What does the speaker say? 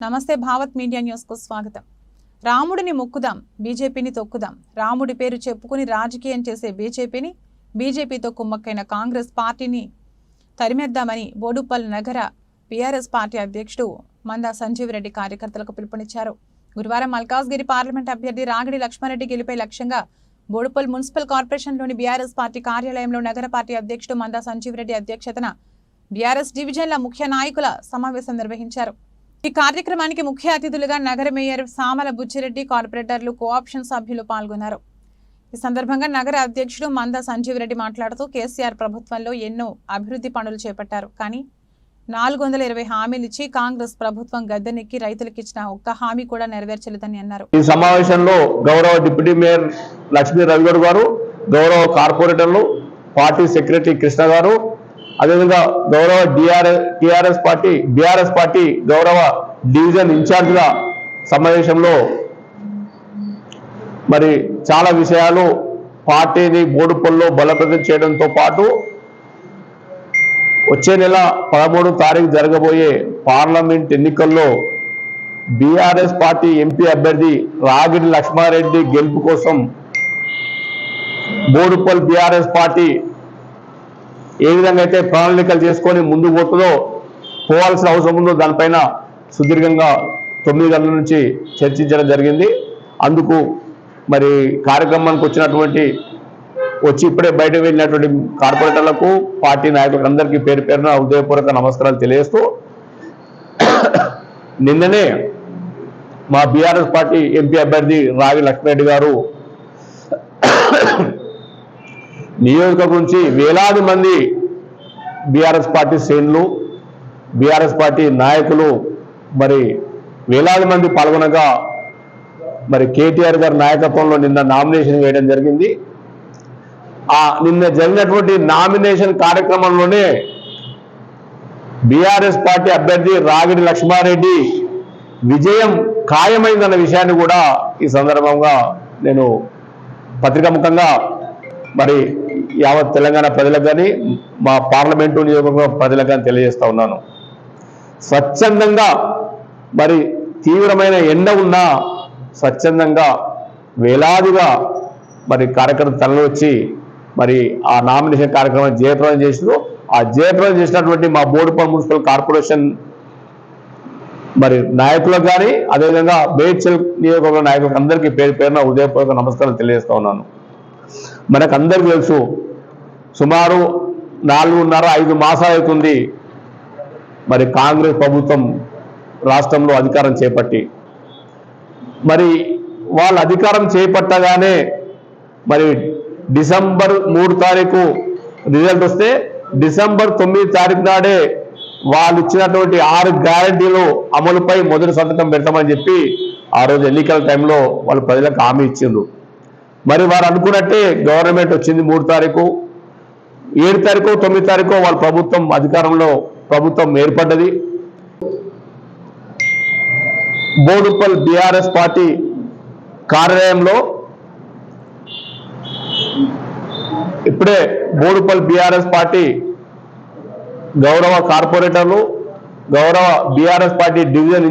నమస్తే భావత్ మీడియా న్యూస్కు స్వాగతం. రాముడిని మొక్కుదాం బీజేపీని తొక్కుదాం. రాముడి పేరు చెప్పుకుని రాజకీయం చేసే బీజేపీని బీజేపీతో కుమ్మక్కైన కాంగ్రెస్ పార్టీని తరిమేద్దామని బోడుపల్లి నగర బీఆర్ఎస్ పార్టీ అధ్యక్షుడు మందా సంజీవ్ రెడ్డి కార్యకర్తలకు పిలుపునిచ్చారు. గురువారం మల్కాజ్గిరి పార్లమెంట్ అభ్యర్థి రాగిడి లక్ష్మారెడ్డి గెలిపే లక్ష్యంగా బోడుపల్ మున్సిపల్ కార్పొరేషన్లోని బీఆర్ఎస్ పార్టీ కార్యాలయంలో నగర పార్టీ అధ్యక్షుడు మందా సంజీవ్ రెడ్డి అధ్యక్షతన బీఆర్ఎస్ డివిజన్ల ముఖ్య నాయకుల సమావేశం నిర్వహించారు. ఈ కార్యక్రమానికి ముఖ్య అతిథులుగా నగర మేయర్ సామల బుచ్చిరెడ్డి కార్పొరేటర్లు కోఆప్షన్ సభ్యులు పాల్గొన్నారు. ఈ సందర్భంగా నగర అధ్యక్షుడు మంద సంజీవ్ రెడ్డి మాట్లాడుతూ కేసీఆర్ ప్రభుత్వంలో ఎన్నో అభివృద్ధి పనులు చేపట్టారు. కానీ నాలుగు వందల ఇరవై హామీలు ఇచ్చి కాంగ్రెస్ ప్రభుత్వం గద్దెనెక్కి రైతులకు ఇచ్చిన ఒక్క హామీ కూడా నెరవేర్చలేదని అన్నారు. ఈ సమావేశంలో గౌరవ డిప్యూటీ మేయర్ లక్ష్మీ రవిగౌడ్ గారు గౌరవ కార్పొరేటర్లు పార్టీ సెక్రటరీ కృష్ణ గారు అదేవిధంగా గౌరవ DRS TRS party BRS party గౌరవ డివిజన్ ఇన్ఛార్జ్గా సమావేశంలో మరి చాలా విషయాలు పార్టీని బోడుపల్లో బలోపేతం చేయడంతో పాటు వచ్చే నెల పదమూడు తారీఖు జరగబోయే పార్లమెంట్ ఎన్నికల్లో బీఆర్ఎస్ పార్టీ ఎంపీ అభ్యర్థి రాగిడి లక్ష్మారెడ్డి గెలుపు కోసం బోడుపల్ బీఆర్ఎస్ పార్టీ ఏ విధంగా అయితే ప్రణాళికలు చేసుకొని ముందు పోతుందో పోవాల్సిన అవసరం ఉందో దానిపైన సుదీర్ఘంగా తొమ్మిది గంటల నుంచి చర్చించడం జరిగింది. అందుకు మరి కార్యక్రమానికి వచ్చినటువంటి వచ్చి ఇప్పుడే బయట వెళ్ళినటువంటి కార్పొరేటర్లకు పార్టీ నాయకులకు అందరికీ పేరు పేరున హృదయపూర్వక నమస్కారాలు తెలియజేస్తూ నిన్ననే మా బీఆర్ఎస్ పార్టీ ఎంపీ అభ్యర్థి రావి లక్ష్మరెడ్డి గారు నియోజకవర్గం నుంచి వేలాది మంది బీఆర్ఎస్ పార్టీ శ్రేణులు బీఆర్ఎస్ పార్టీ నాయకులు మరి వేలాది మంది పాల్గొనగా మరి కేటీఆర్ గారి నాయకత్వంలో నిన్న నామినేషన్ వేయడం జరిగింది. ఆ నిన్న జరిగినటువంటి నామినేషన్ కార్యక్రమంలోనే బీఆర్ఎస్ పార్టీ అభ్యర్థి రాగిడి లక్ష్మారెడ్డి విజయం ఖాయమైందన్న విషయాన్ని కూడా ఈ సందర్భంగా నేను పత్రికాముఖంగా మరి యావత్ తెలంగాణ ప్రజలకు కానీ మా పార్లమెంటు నియోజకవర్గ ప్రజలకు కానీ తెలియజేస్తా ఉన్నాను. స్వచ్ఛందంగా మరి తీవ్రమైన ఎండ ఉన్నా స్వచ్ఛందంగా వేలాదిగా మరి కార్యకర్త తరలి వచ్చి మరి ఆ నామినేషన్ కార్యక్రమం జయప్రదం చేసిన ఆ జయప్రదం చేసినటువంటి మా బోడుపల్ మున్సిపల్ కార్పొరేషన్ మరి నాయకులకు కానీ అదేవిధంగా బేడ్చల్ నియోజకవర్గ నాయకులకు అందరికీ పేరు పేరున హృదయపూర్వక నమస్కారం తెలియజేస్తా ఉన్నాను. మనకు అందరికీ తెలుసు సుమారు నాలుగున్నర ఐదు మాసాలవుతుంది మరి కాంగ్రెస్ ప్రభుత్వం రాష్ట్రంలో అధికారం చేపట్టి. మరి వాళ్ళు అధికారం చేపట్టగానే మరి డిసెంబర్ మూడు తారీఖు రిజల్ట్ వస్తే డిసెంబర్ తొమ్మిది తారీఖు నాడే వాళ్ళు ఇచ్చినటువంటి ఆరు గ్యారంటీలు అమలుపై మొదటి సంతకం పెడతామని చెప్పి ఆ రోజు ఎన్నికల టైంలో వాళ్ళు ప్రజలకు హామీ ఇచ్చిండ్రు. మరి వారు అనుకున్నట్టే గవర్నమెంట్ వచ్చింది మూడు తారీఖు. ఏడు తారీఖు తొమ్మిది తారీఖు వాళ్ళ ప్రభుత్వం అధికారంలో ప్రభుత్వం ఏర్పడ్డది. బోడుప్పల్ బీఆర్ఎస్ పార్టీ కార్యాలయంలో ఇప్పుడే బోడుపల్ బీఆర్ఎస్ పార్టీ గౌరవ కార్పొరేటర్లు గౌరవ బీఆర్ఎస్ పార్టీ డివిజన్